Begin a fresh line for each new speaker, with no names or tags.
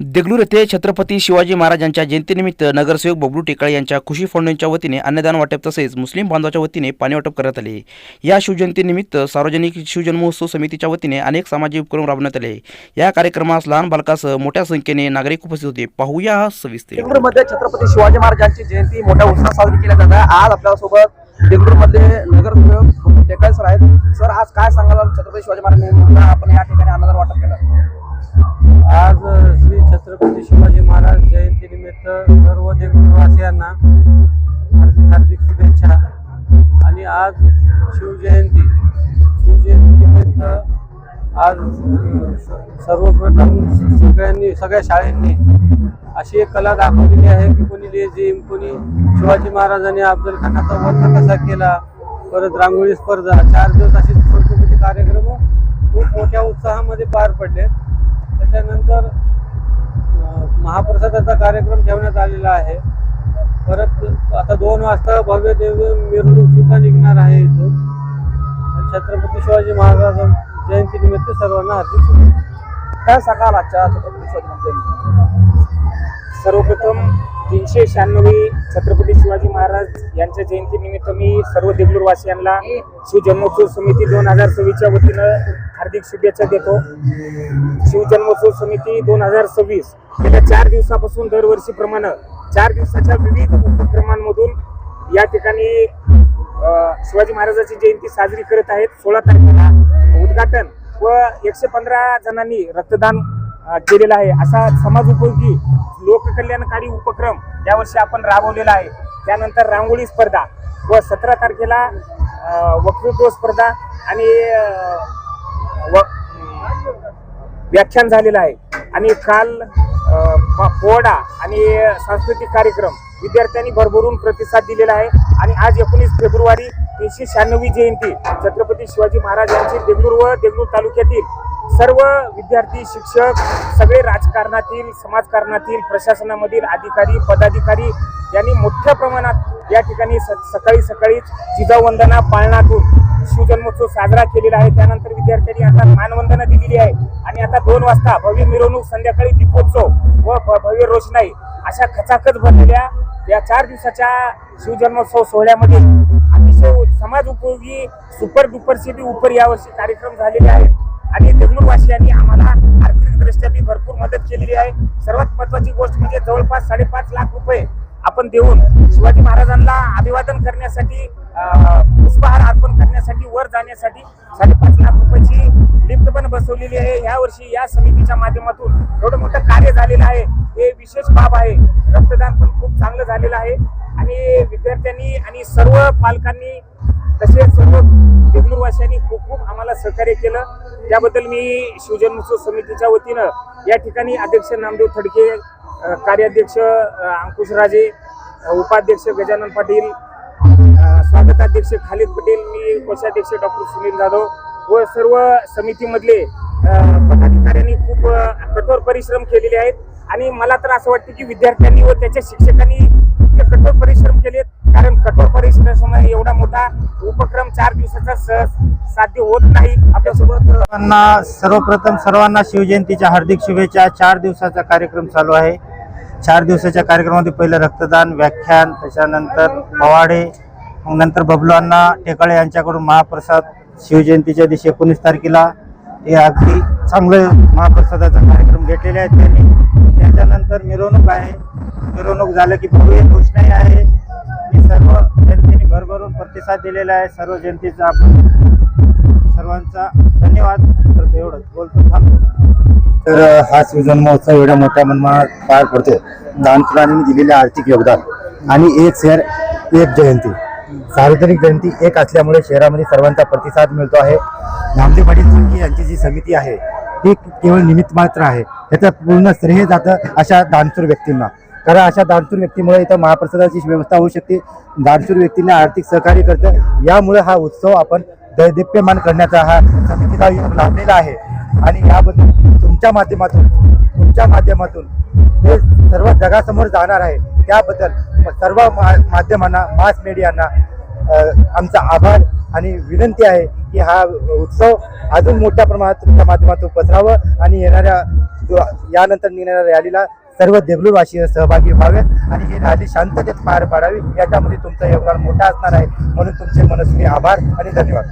देगलूर येथे छत्रपती शिवाजी महाराजांच्या जयंतीनिमित्त नगरसेवक बबलू टेकाळे यांच्या खुशी फाउंडेशनच्या वतीने अन्नदान वाटप तसेच मुस्लिम बांधवाच्या वतीने पाणी वाटप करण्यात आले. या शिवजयंतीनिमित्त सार्वजनिक शिवजन्मोत्सव समितीच्या वतीने अनेक सामाजिक उपक्रम राबवण्यात आले. या कार्यक्रमास लहान बालकासह मोठ्या संख्येने नागरिक उपस्थित होते. पाहूया हा
सविस्तरमध्ये छत्रपती शिवाजी महाराजांची जयंती मोठ्या उत्साहात साजरी केली जात. आहे आज आपल्यासोबत देगलूरमध्ये नगरसेवक टेकाळे सर आहेत. सर आज काय सांगाल? छत्रपती शिवाजी महाराजांना आपण या ठिकाणी अन्नदान वाटप केलं.
आज छत्रपती शिवाजी महाराज जयंतीनिमित्त सर्व देशवासियांना हार्दिक हार्दिक शुभेच्छा. आणि आज शिवजयंती. शिवजयंतीनिमित्त आज सर्वप्रथम सगळ्यांनी सगळ्या शाळेंनी अशी एक कला दाखवलेली आहे की कोणी लेझिम कोणी शिवाजी महाराजांनी अफजल खानाचा वध कसा केला परत रांगोळी स्पर्धा चार दिवस असे छोटे मोठे कार्यक्रम खूप मोठ्या उत्साहामध्ये पार पडले त्याच्यानंतर महाप्रसादाचा कार्यक्रम ठेवण्यात आलेला आहे. परत आता दोन वाजता भव्य दिव्य मिरवणूक सुद्धा निघणार आहे इथून छत्रपती शिवाजी महाराज जयंतीनिमित्त सर्वांना हार्दिक शुभेच्छा.
काय सांगाल आजच्या छत्रपती शिवाजी महाराज
सर्वप्रथम तीनशे शहाण्णवी छत्रपती शिवाजी महाराज यांच्या जयंतीनिमित्त मी सर्व देगलूरवासियांना शिवजन्मोत्सव समिती दोन हजार सव्वीसच्या वतीनं हार्दिक शुभेच्छा देतो. शिवजन्मोत्सव समिती दोन हजार सव्वीस. गेल्या चार दिवसापासून दरवर्षीप्रमाणे चार दिवसाच्या विविध उपक्रमांमधून या ठिकाणी शिवाजी महाराजांची जयंती साजरी करत आहेत. सोळा तारखेला उद्घाटन व एकशे पंधरा जणांनी रक्तदान केलेला केलेलं आहे. असा समाज उपयोगी लोककल्याणकारी उपक्रम यावर्षी आपण राबवलेला आहे. त्यानंतर रांगोळी स्पर्धा व सतरा तारखेला वक्तृत्व स्पर्धा आणि व्याख्यान झालेलं आहे. आणि काल प- पोवाडा आणि सांस्कृतिक कार्यक्रम विद्यार्थ्यांनी भरभरून प्रतिसाद दिलेला आहे. आणि आज एकोणीस फेब्रुवारी तीनशे शहाण्णवी जयंती छत्रपती शिवाजी महाराज यांची देगलूर व देगलूर तालुक्यातील सर्व विद्यार्थी शिक्षक सगळे राजकारणातील समाजकारणातील प्रशासनामधील अधिकारी पदाधिकारी यांनी मोठ्या प्रमाणात या ठिकाणी स- सकाळी सकाळीच जिजावंदना पाळणातून शिवजन्मोत्सव साजरा केलेला आहे. त्यानंतर विद्यार्थ्यांनी आता मानवंदना दिलेली आहे. आणि आता दोन वाजता भव्य मिरवणूक संध्याकाळी दीपोत्सव व भव्य रोषणाई अशा खचाखच भरलेल्या या चार दिवसाच्या शिवजन्मोत्सव सोहळ्यामध्ये अतिशय समाज उपयोगी सुपर डुपर सिटी उपर यावर्षी कार्यक्रम झालेले आहेत. आणि देगलूरवासियांनी आम्हाला आर्थिकदृष्ट्या बी भरपूर मदत केलेली आहे. सर्वात महत्वाची गोष्ट म्हणजे जवळपास साडेपाच लाख रुपये आपण देऊन शिवाजी महाराजांना अभिवादन करण्यासाठी पुष्पहार अर्पण करण्यासाठी वर जाण्यासाठी साडेपाच लाख रुपयाची लिफ्ट पण बसवलेली आहे. या वर्षी या समितीच्या माध्यमातून एवढं मोठं कार्य झालेलं आहे. हे विशेष बाब आहे. रक्तदान पण खूप चांगलं झालेलं आहे. आणि विद्यार्थ्यांनी आणि सर्व पालकांनी तसेच सर्व देगलूरवासियांनी खूप खूप आम्हाला सहकार्य केलं. त्याबद्दल मी शिवजन्मोत्सव समितीच्या वतीनं या ठिकाणी अध्यक्ष नामदेव थडके कार्याध्यक्ष अंकुशराजे अंकुश राजे उपाध्यक्ष गजानन पाटील स्वागताध्यक्ष खालिद पटेल मी कोषाध्यक्ष डॉक्टर सुनील जाधव व सर्व समितीमधले पदाधिकाऱ्यांनी खूप कठोर परिश्रम केलेले आहेत. आणि मला तर असं वाटतं की विद्यार्थ्यांनी व त्याच्या शिक्षकांनी कठोर परिश्रम केलेत कारण कठोर एवढा मोठा उपक्रम चार दिवसाचा सहज साध्य होत नाही आपल्यासोबत.
सर्वांना सर्वप्रथम सर्वांना शिवजयंतीच्या हार्दिक शुभेच्छा. चार दिवसाचा कार्यक्रम चालू आहे. चार दिवसाच्या कार्यक्रमामध्ये पहिलं रक्तदान व्याख्यान त्याच्यानंतर पवाडे मग नंतर बबलूअण्णा टेकाळे यांच्याकडून महाप्रसाद शिवजयंतीच्या दिवशी एकोणीस तारखेला हे अगदी चांगलं महाप्रसादाचा कार्यक्रम घेतलेले आहेत त्यांनी. त्याच्यानंतर मिरवणूक आहे. मिरवणूक झालं की भव्य घोषणाही आहे. आणि सर्व जनतेने भरभरून प्रतिसाद दिलेला आहे. सर्व जनतेचा आपण सर्वांचा धन्यवाद करतो एवढं बोलतो थांबतो.
तर हा शिवजन्मोत्सव एवढ्या मोठ्या मनमानात पार पडतोय. दानपुरांनी दिलेले आर्थिक योगदान आणि एक शहर एक जयंती. सार्वजनिक जयंती एक असल्यामुळे शहरामध्ये सर्वांचा प्रतिसाद मिळतो आहे. नामदेव पाटील तुलकी यांची जी समिती आहे ती केवळ निमित्त मात्र आहे. त्याचं पूर्ण श्रेय जातं अशा दानशूर व्यक्तींना. कारण अशा दानशूर व्यक्तीमुळे इथं महाप्रसादाची व्यवस्था होऊ शकते. दानशूर व्यक्तींना आर्थिक सहकार्य करतं. यामुळे हा उत्सव आपण दैदिप्यमान करण्याचा हा समितीला योग लाभलेला आहे. आणि याबद्दल तुमच्या माध्यमातून तुमच्या माध्यमातून हे सर्व जगासमोर जाणार आहे त्याबद्दल सर्व मा- माध्यमांना मास मीडियांना आमचा आभार आणि विनंती आहे की हा उत्सव अजून मोठ्या प्रमाणात तुमच्या माध्यमातून पसरावं आणि येणाऱ्या यानंतर निघणाऱ्या रॅलीला सर्व देगलूरवासीय सहभागी व्हावेत आणि ही रॅली शांततेत पार पाडावी. याच्यामध्ये तुमचं योगदान मोठं असणार आहे. म्हणून तुमचे मनस्वी आभार आणि धन्यवाद.